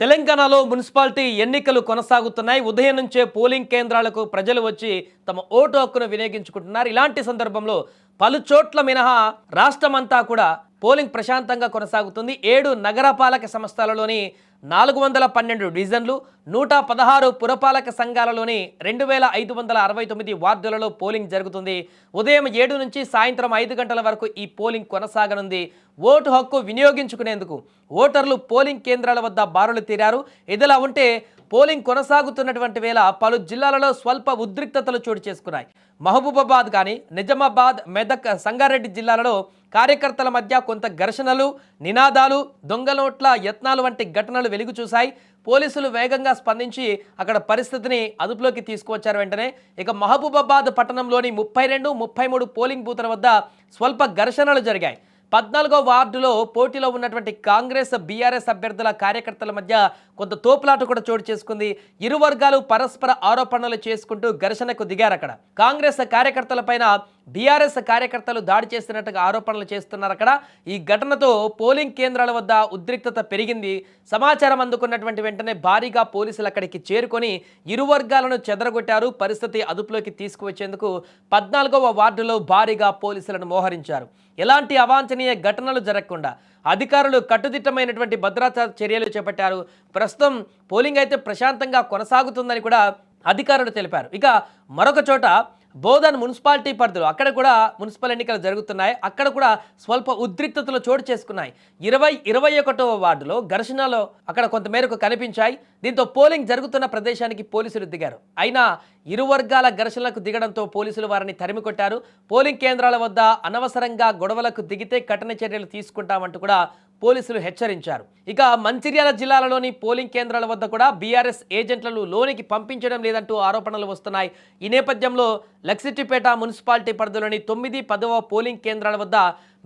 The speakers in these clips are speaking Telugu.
తెలంగాణలో మున్సిపాలిటీ ఎన్నికలు కొనసాగుతున్నాయి. ఉదయం నుంచే పోలింగ్ కేంద్రాలకు ప్రజలు వచ్చి తమ ఓటు హక్కును వినియోగించుకుంటున్నారు. ఇలాంటి సందర్భంలో పలు చోట్ల మినహా రాష్ట్రమంతా కూడా పోలింగ్ ప్రశాంతంగా కొనసాగుతుంది. ఏడు నగరపాలక సంస్థలలోని నాలుగు వందల పన్నెండు డివిజన్లు నూట పదహారు పురపాలక సంఘాలలోని రెండు వేల ఐదు వందల అరవై తొమ్మిది వార్డులలో పోలింగ్ జరుగుతుంది. ఉదయం ఏడు నుంచి సాయంత్రం ఐదు గంటల వరకు ఈ పోలింగ్ కొనసాగనుంది. ఓటు హక్కు వినియోగించుకునేందుకు ఓటర్లు పోలింగ్ కేంద్రాల వద్ద బారులు తీరారు. ఇదిలా ఉంటే పోలింగ్ కొనసాగుతున్నటువంటి వేళ పలు జిల్లాలలో స్వల్ప ఉద్రిక్తతలు చోటు చేసుకున్నాయి. మహబూబాబాద్ కానీ నిజామాబాద్ మెదక్ సంగారెడ్డి జిల్లాలలో కార్యకర్తల మధ్య కొంత ఘర్షణలు నినాదాలు దొంగలోట్ల యత్నాలు వంటి ఘటనలు వెలుగు చూశాయి. పోలీసులు వేగంగా స్పందించి అక్కడ పరిస్థితిని అదుపులోకి తీసుకువచ్చారు వెంటనే. ఇక మహబూబాబాద్ పట్టణంలోని ముప్పై రెండు ముప్పై మూడు పోలింగ్ బూతుల వద్ద స్వల్ప ఘర్షణలు జరిగాయి. పద్నాలుగో వార్డులో పోటీలో ఉన్నటువంటి కాంగ్రెస్ బీఆర్ఎస్ అభ్యర్థుల కార్యకర్తల మధ్య కొంత తోపులాట కూడా చోటు చేసుకుంది. ఇరు వర్గాలు పరస్పర ఆరోపణలు చేసుకుంటూ ఘర్షణకు దిగారు అక్కడ. కాంగ్రెస్ కార్యకర్తలపైన బీఆర్ఎస్ కార్యకర్తలు దాడి చేస్తున్నట్టుగా ఆరోపణలు చేస్తున్నారు అక్కడ. ఈ ఘటనతో పోలింగ్ కేంద్రాల వద్ద ఉద్రిక్తత పెరిగింది. సమాచారం అందుకున్నటువంటి వెంటనే భారీగా పోలీసులు అక్కడికి చేరుకొని ఇరు వర్గాలను చెదరగొట్టారు. పరిస్థితి అదుపులోకి తీసుకువచ్చేందుకు పద్నాలుగవ వార్డులో భారీగా పోలీసులను మోహరించారు. ఎలాంటి అవాంఛనీయ ఘటనలు జరగకుండా అధికారులు కట్టుదిట్టమైనటువంటి భద్రతా చర్యలు చేపట్టారు. ప్రస్తుతం పోలింగ్ అయితే ప్రశాంతంగా కొనసాగుతుందని కూడా అధికారులు తెలిపారు. ఇక మరొక చోట బోధన్ మున్సిపాలిటీ పరిధిలో అక్కడ కూడా మున్సిపల్ ఎన్నికలు జరుగుతున్నాయి. అక్కడ కూడా స్వల్ప ఉద్రిక్తతలు చోటు చేసుకున్నాయి. ఇరవై ఇరవై ఒకటవ వార్డులో ఘర్షణలో అక్కడ కొంతమేరకు కనిపించాయి. దీంతో పోలింగ్ జరుగుతున్న ప్రదేశానికి పోలీసులు దిగారు. అయినా ఇరు వర్గాల ఘర్షణలకు దిగడంతో పోలీసులు వారిని తరిమి కొట్టారు. పోలింగ్ కేంద్రాల వద్ద అనవసరంగా గొడవలకు దిగితే కఠిన చర్యలు తీసుకుంటామంటూ కూడా పోలీసులు హెచ్చరించారు. ఇక మంచిర్యాల జిల్లాలలోని పోలింగ్ కేంద్రాల వద్ద కూడా బీఆర్ఎస్ ఏజెంట్లను లోనికి పంపించడం లేదంటూ ఆరోపణలు వస్తున్నాయి. ఈ నేపథ్యంలో లక్సిట్టిపేట మున్సిపాలిటీ పరిధిలోని తొమ్మిది పదవ పోలింగ్ కేంద్రాల వద్ద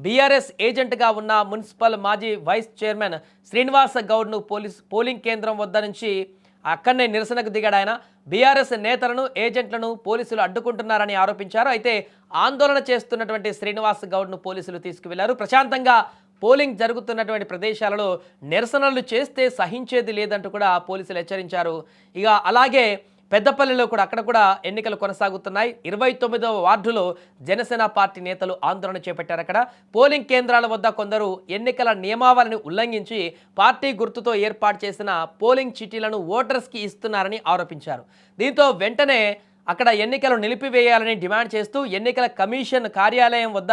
బీఆర్ఎస్ ఏజెంట్గా ఉన్న మున్సిపల్ మాజీ వైస్ చైర్మన్ శ్రీనివాస గౌడ్ను పోలీస్ పోలింగ్ కేంద్రం వద్ద నుంచి అక్కడనే నిరసనకు దిగాడు ఆయన. బీఆర్ఎస్ నేతలను ఏజెంట్లను పోలీసులు అడ్డుకుంటున్నారని ఆరోపించారు. అయితే ఆందోళన చేస్తున్నటువంటి శ్రీనివాస్ గౌడ్ను పోలీసులు తీసుకువెళ్ళారు. ప్రశాంతంగా పోలింగ్ జరుగుతున్నటువంటి ప్రదేశాలలో నిరసనలు చేస్తే సహించేది లేదంటూ కూడా పోలీసులు హెచ్చరించారు. ఇక అలాగే పెద్దపల్లిలో కూడా అక్కడ కూడా ఎన్నికలు కొనసాగుతున్నాయి. ఇరవై తొమ్మిదవ వార్డులో జనసేన పార్టీ నేతలు ఆందోళన చేపట్టారు అక్కడ. పోలింగ్ కేంద్రాల వద్ద కొందరు ఎన్నికల నియమావళిని ఉల్లంఘించి పార్టీ గుర్తుతో ఏర్పాటు చేసిన పోలింగ్ చిటీలను ఓటర్స్కి ఇస్తున్నారని ఆరోపించారు. దీంతో వెంటనే అక్కడ ఎన్నికలు నిలిపివేయాలని డిమాండ్ చేస్తూ ఎన్నికల కమిషన్ కార్యాలయం వద్ద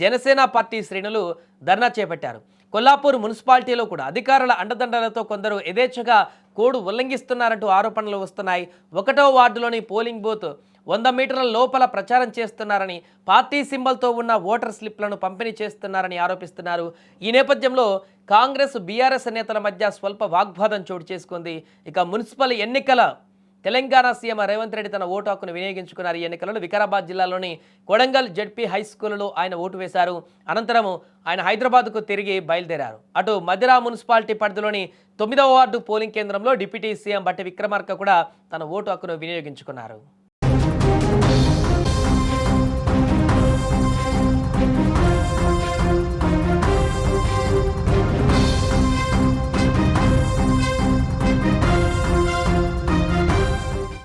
జనసేన పార్టీ శ్రేణులు ధర్నా చేపట్టారు. కొల్లాపూర్ మున్సిపాలిటీలో కూడా అధికారుల అండదండలతో కొందరు యథేచ్ఛగా కోడ్ ఉల్లంఘిస్తున్నారంటూ ఆరోపణలు వస్తున్నాయి. ఒకటో వార్డులోని పోలింగ్ బూత్ వంద మీటర్ల లోపల ప్రచారం చేస్తున్నారని పార్టీ సింబల్తో ఉన్న ఓటర్ స్లిప్లను పంపిణీ చేస్తున్నారని ఆరోపిస్తున్నారు. ఈ నేపథ్యంలో కాంగ్రెస్ బీఆర్ఎస్ నేతల మధ్య స్వల్ప వాగ్వాదం చోటు చేసుకుంది. ఇక మున్సిపల్ ఎన్నికల తెలంగాణ సీఎం రేవంత్ రెడ్డి తన ఓటు హక్కును వినియోగించుకున్నారు. ఈ ఎన్నికలలో వికారాబాద్ జిల్లాలోని కొడంగల్ జడ్పీ హై స్కూల్లో ఆయన ఓటు వేశారు. అనంతరం ఆయన హైదరాబాద్కు తిరిగి బయలుదేరారు. అటు మదిరా మున్సిపాలిటీ పరిధిలోని తొమ్మిదవ వార్డు పోలింగ్ కేంద్రంలో డిప్యూటీ సీఎం బట్టి విక్రమార్క కూడా తన ఓటు హక్కును వినియోగించుకున్నారు.